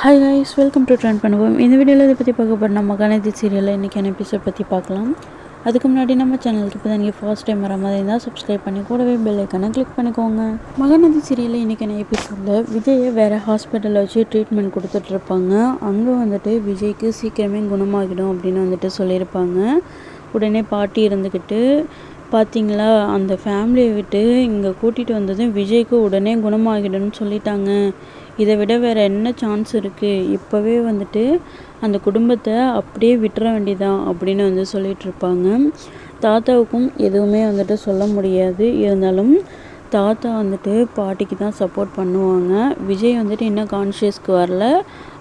Hi ஹாய்ஸ் welcome to trend பண்ணுவோம் இந்த வீடியோவில் இதை பற்றி பார்க்க போகிற நம்ம கணதி சீரியலில் இன்றைக்கான எபிசோட் பற்றி பார்க்கலாம். அதுக்கு முன்னாடி நம்ம சேனலுக்கு இப்போ தான் நீங்கள் ஃபர்ஸ்ட் டைம் வர மாதிரி இருந்தால் சப்ஸ்கிரைப் பண்ணி கூடவே பெல் ஐக்கனை கிளிக் பண்ணிக்கோங்க. மகநதி சீரியலில் இன்றைக்கான எபிசோடில் விஜயை வேறு ஹாஸ்பிட்டலில் வச்சு ட்ரீட்மெண்ட் கொடுத்துட்ருப்பாங்க அங்கே வந்துட்டு விஜய்க்கு சீக்கிரமே குணமாகிடும் அப்படின்னு வந்துட்டு சொல்லியிருப்பாங்க. உடனே பாட்டி இருந்துக்கிட்டு பார்த்தீங்களா அந்த ஃபேமிலியை விட்டு இங்கே கூட்டிகிட்டு வந்ததும் விஜய்க்கு உடனே குணமாகிடும்னு சொல்லிட்டாங்க. இதை விட வேறு என்ன சான்ஸ் இருக்குது இப்போவே வந்துட்டு அந்த குடும்பத்தை அப்படியே விட்டுற வேண்டியதான் அப்படின்னு வந்து சொல்லிகிட்ருப்பாங்க தாத்தாவுக்கும் எதுவுமே வந்துட்டு சொல்ல முடியாது. இருந்தாலும் தாத்தா வந்துட்டு பாட்டிக்கு தான் சப்போர்ட் பண்ணுவாங்க. விஜய் வந்துட்டு இன்னும் கான்ஷியஸ்க்கு வரல.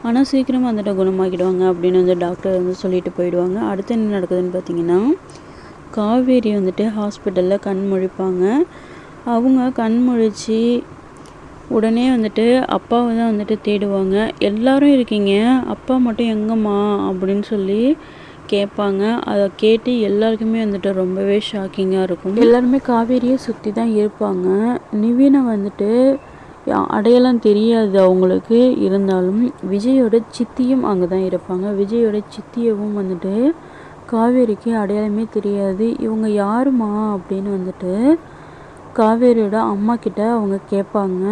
ஆனால் சீக்கிரமாக வந்துட்டு குணமாக்கிடுவாங்க அப்படின்னு வந்து டாக்டர் வந்து சொல்லிட்டு போயிடுவாங்க. அடுத்து என்ன நடக்குதுன்னு பார்த்தீங்கன்னா காவேரி வந்துட்டு ஹாஸ்பிட்டலில் கண் முழிப்பாங்க. அவங்க கண் முழிச்சு உடனே வந்துட்டு அப்பாவை தான் வந்துட்டு தேடுவாங்க. எல்லாரும் இருக்கீங்க அப்பா மட்டும் எங்கம்மா அப்படின்னு சொல்லி கேட்பாங்க. அதை கேட்டு எல்லாருக்குமே வந்துட்டு ரொம்பவே ஷாக்கிங்காக இருக்கும். எல்லாருமே காவேரியை சுற்றி தான் இருப்பாங்க. நிவீனை வந்துட்டு அடையாளம் தெரியாது அவங்களுக்கு. இருந்தாலும் விஜயோட சித்தியும் அங்கே தான் இருப்பாங்க. விஜயோட சித்தியவும் வந்துட்டு காவேரிக்கு அடையாளமே தெரியாது. இவங்க யாருமா? அப்படின்னு வந்துட்டு காவேரியோட அம்மா கிட்ட அவங்க கேட்பாங்க.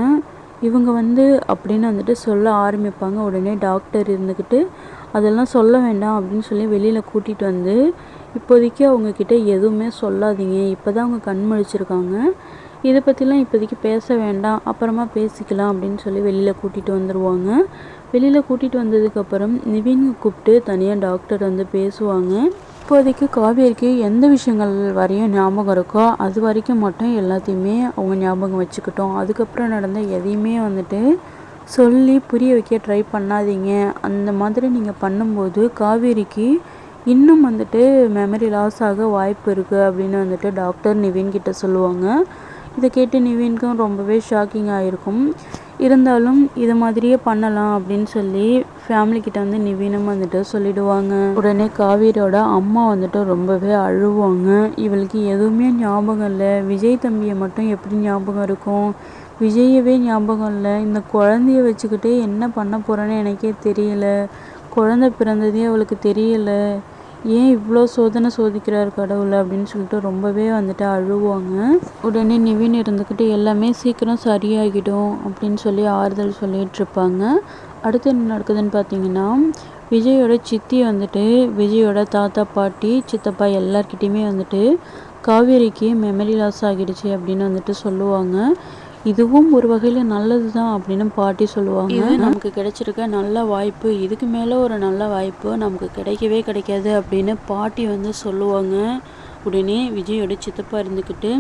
இவங்க வந்து அப்படின்னு வந்துட்டு சொல்ல ஆரம்பிப்பாங்க. உடனே டாக்டர் இருந்துக்கிட்டு அதெல்லாம் சொல்ல வேண்டாம் அப்படின்னு சொல்லி வெளியில் கூட்டிகிட்டு வந்து இப்போதைக்கு அவங்கக்கிட்ட எதுவுமே சொல்லாதீங்க. இப்போ தான் அவங்க கண் முழிச்சிருக்காங்க. இதை பற்றிலாம் இப்போதைக்கு பேச வேண்டாம். அப்புறமா பேசிக்கலாம் அப்படின்னு சொல்லி வெளியில் கூட்டிகிட்டு வந்துடுவாங்க வெளியில் கூட்டிகிட்டு வந்ததுக்கப்புறம் நிவின் கூப்பிட்டு தனியாக டாக்டர் வந்து பேசுவாங்க. இப்போதைக்கு காவேரிக்கு எந்த விஷயங்கள் வரையும் ஞாபகம் இருக்கோ அது வரைக்கும் மட்டும் எல்லாத்தையுமே அவங்க ஞாபகம் வச்சுக்கிட்டோம். அதுக்கப்புறம் நடந்த எதையுமே வந்துட்டு சொல்லி புரிய வைக்க ட்ரை பண்ணாதீங்க. அந்த மாதிரி நீங்கள் பண்ணும்போது காவேரிக்கு இன்னும் வந்துட்டு மெமரி லாஸ் ஆக வாய்ப்பு இருக்குது அப்படின்னு வந்துட்டு டாக்டர் நிவின் கிட்ட சொல்லுவாங்க. இதை கேட்டு நிவின்க்கும் ரொம்பவே ஷாக்கிங் ஆகிருக்கும் இருந்தாலும் இது மாதிரியே பண்ணலாம் அப்படின்னு சொல்லி ஃபேமிலிக்கிட்ட வந்து நிவீனம் வந்துட்டு சொல்லிடுவாங்க. உடனே காவேரியோட அம்மா வந்துட்டு ரொம்பவே அழுவாங்க. இவளுக்கு எதுவுமே ஞாபகம் இல்லை. விஜய் தம்பியை மட்டும் எப்படி ஞாபகம் இருக்கும்? விஜயவே ஞாபகம் இல்லை. இந்த குழந்தைய வச்சுக்கிட்டே என்ன பண்ண போகிறேன்னு எனக்கே தெரியல. குழந்தை பிறந்ததே அவளுக்கு தெரியல. ஏன் இவ்வளோ சோதனை சோதிக்கிறார் கடவுள் அப்படின்னு சொல்லிட்டு ரொம்பவே வந்துட்டு அழுவாங்க. உடனே நிவின் இருந்துக்கிட்டு எல்லாமே சீக்கிரம் சரியாகிடும் அப்படின்னு சொல்லி ஆறுதல் சொல்லிகிட்டு இருப்பாங்க. அடுத்து என்ன நடக்குதுன்னு பார்த்தீங்கன்னா விஜயோட சித்தி வந்துட்டு விஜயோட தாத்தா பாட்டி சித்தப்பா எல்லார்கிட்டேயுமே வந்துட்டு காவேரிக்கு மெமரி லாஸ் ஆகிடுச்சு அப்படின்னு வந்துட்டு சொல்லுவாங்க. இதுவும் ஒரு வகையில் நல்லது தான் அப்படின்னு பாட்டி சொல்லுவாங்க. இது நமக்கு கிடைச்சிருக்க நல்ல வாய்ப்பு. இதுக்கு மேலே ஒரு நல்ல வாய்ப்பு நமக்கு கிடைக்கவே கிடைக்காது அப்படின்னு பாட்டி வந்து சொல்லுவாங்க. உடனே விஜயோட சித்தப்பா இருந்துக்கிட்டு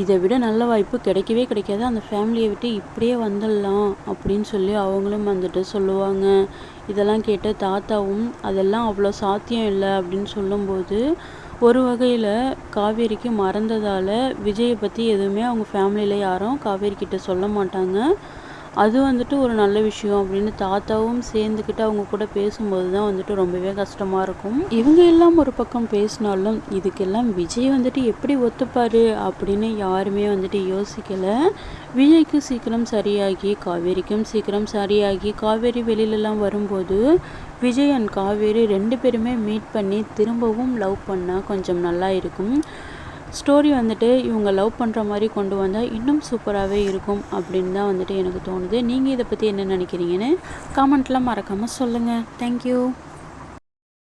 இதை விட நல்ல வாய்ப்பு கிடைக்கவே கிடைக்காது. அந்த ஃபேமிலியை விட்டு இப்படியே வந்துடலாம் அப்படின்னு சொல்லி அவங்களும் வந்துட்டு சொல்லுவாங்க. இதெல்லாம் கேட்ட தாத்தாவும் அதெல்லாம் அவ்வளோ சாத்தியம் இல்லை அப்படின்னு சொல்லும்போது ஒரு வகையில் காவேரிக்கு மறந்ததால் விஜயை பற்றி எதுவுமே அவங்க ஃபேமிலியில் யாரும் காவேரி கிட்ட சொல்ல மாட்டாங்க. அது வந்துட்டு ஒரு நல்ல விஷயம் அப்படின்னு தாத்தாவும் சேர்ந்துக்கிட்டு அவங்க கூட பேசும்போது தான் வந்துட்டு ரொம்பவே கஷ்டமாக இருக்கும். இவங்க எல்லாம் ஒரு பக்கம் பேசினாலும் இதுக்கெல்லாம் விஜய் வந்துட்டு எப்படி ஒத்துப்பார்? அப்படின்னு யாருமே வந்துட்டு யோசிக்கலை. விஜய்க்கு சீக்கிரம் சரியாகி காவேரிக்கும் சீக்கிரம் சரியாகி காவேரி வெளியிலலாம் வரும்போது விஜய் அண்ட் காவேரி ரெண்டு பேருமே மீட் பண்ணி திரும்பவும் லவ் பண்ணால் கொஞ்சம் நல்லா இருக்கும். ஸ்டோரி வந்துட்டு இவங்க லவ் பண்ணுற மாதிரி கொண்டு வந்தால் இன்னும் சூப்பராகவே இருக்கும் அப்படின்னு தான் வந்துட்டு எனக்கு தோணுது. நீங்கள் இதை பற்றி என்ன நினைக்கிறீங்கன்னு காமெண்ட்லாம் மறக்காமல் சொல்லுங்கள் தேங்க்யூ